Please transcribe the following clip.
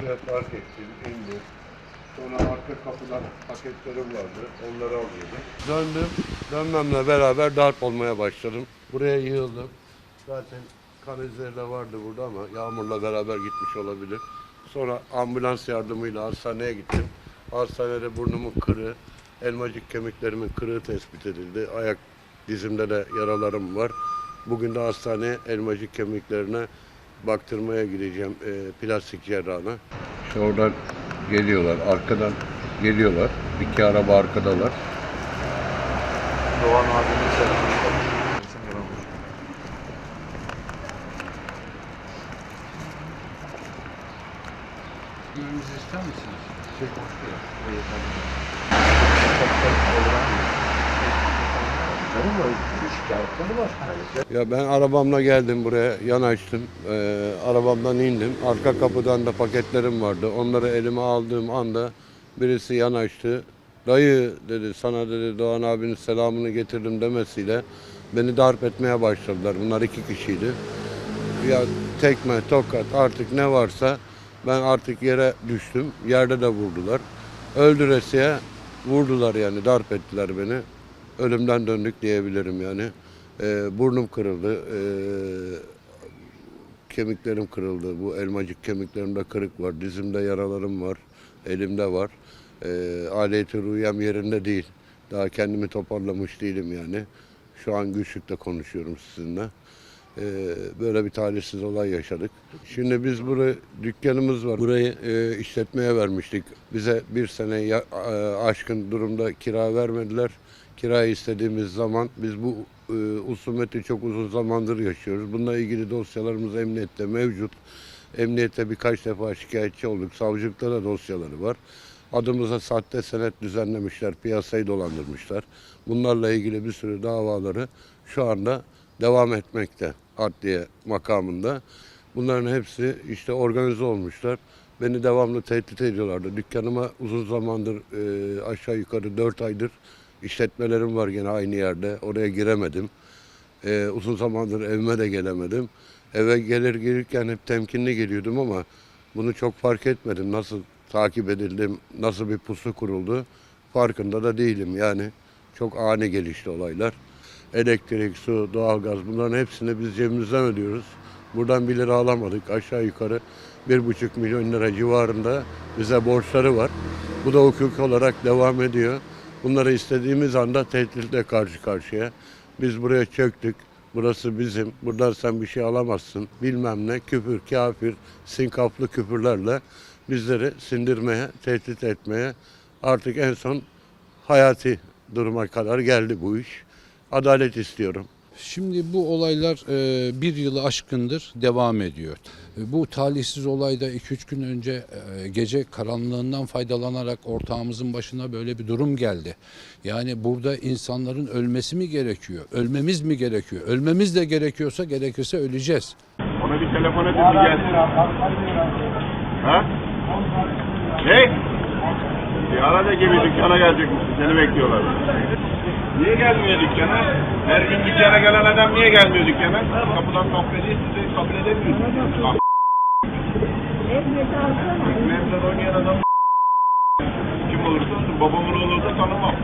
Buraya park ettim, indim. Sonra arka kapıdan paketlerim vardı, onları alıyordum. Döndüm, dönmemle beraber darp olmaya başladım. Buraya yığıldım. Zaten kan izleri de vardı burada ama yağmurla beraber gitmiş olabilir. Sonra ambulans yardımıyla hastaneye gittim. Hastanede burnumun kırığı, elmacık kemiklerimin kırığı tespit edildi. Ayak dizimde de yaralarım var. Bugün de hastaneye elmacık kemiklerine baktırmaya gideceğim e, plastik cerrahına. İşte oradan geliyorlar, arkadan geliyorlar. İki araba arkadalar. Doğan abinin selamını Görmemizi ister misiniz? Şey konuşuyor. Canım mı? Şikayetleri var. Ya ben arabamla geldim buraya, yanaştım. Ee, arabamdan indim. Arka kapıdan da paketlerim vardı. Onları elime aldığım anda birisi yanaştı. Dayı dedi, sana dedi Doğan abinin selamını getirdim demesiyle beni darp etmeye başladılar. Bunlar iki kişiydi. Ya tekme, tokat artık ne varsa ben artık yere düştüm. Yerde de vurdular. Öldüresiye vurdular yani darp ettiler beni. Ölümden döndük diyebilirim yani. Ee, burnum kırıldı. Ee, kemiklerim kırıldı. Bu elmacık kemiklerimde kırık var. Dizimde yaralarım var. Elimde var. Ee, aleti rüyam yerinde değil. Daha kendimi toparlamış değilim yani. Şu an güçlükle konuşuyorum sizinle. Ee, böyle bir talihsiz olay yaşadık. Şimdi biz buraya dükkanımız var. Burayı e, işletmeye vermiştik. Bize bir sene ya- e, aşkın durumda kira vermediler. Kira istediğimiz zaman biz bu e, usumeti çok uzun zamandır yaşıyoruz. Bununla ilgili dosyalarımız emniyette mevcut. Emniyette birkaç defa şikayetçi olduk. Savcılıkta da dosyaları var. Adımıza sahte senet düzenlemişler, piyasayı dolandırmışlar. Bunlarla ilgili bir sürü davaları şu anda devam etmekte adliye makamında. Bunların hepsi işte organize olmuşlar. Beni devamlı tehdit ediyorlardı. Dükkanıma uzun zamandır e, aşağı yukarı 4 aydır işletmelerim var gene aynı yerde. Oraya giremedim. E, uzun zamandır evime de gelemedim. Eve gelir gelirken hep temkinli geliyordum ama bunu çok fark etmedim. Nasıl takip edildim, nasıl bir pusu kuruldu farkında da değilim yani. Çok ani gelişti olaylar. Elektrik, su, doğalgaz bunların hepsini biz cebimizden ödüyoruz. Buradan bir lira alamadık. Aşağı yukarı bir buçuk milyon lira civarında bize borçları var. Bu da hukuk olarak devam ediyor. Bunları istediğimiz anda tehditle karşı karşıya. Biz buraya çöktük. Burası bizim. Buradan sen bir şey alamazsın. Bilmem ne küfür, kafir, sinkaflı küfürlerle bizleri sindirmeye, tehdit etmeye artık en son hayati duruma kadar geldi bu iş. Adalet istiyorum. Şimdi bu olaylar e, bir yılı aşkındır devam ediyor. E, Bu talihsiz olayda 2-3 gün önce e, gece karanlığından faydalanarak ortağımızın başına böyle bir durum geldi. Yani burada insanların ölmesi mi gerekiyor? Ölmemiz mi gerekiyor? Ölmemiz de gerekiyorsa gerekirse öleceğiz. Ona bir telefon edin bir gelsin. Ha? Ne? Bir ara da gibi dükkana gelecek misin? Seni bekliyorlar. Niye gelmiyor dükkana? Her gün dükkana gelen adam niye gelmiyor dükkana? Kapıdan kahveci sizi kabul edemiyorsunuz. Bak. Ekmeğimden oynayan adam kim olursa olsun babamın oğlu olsa tanımam.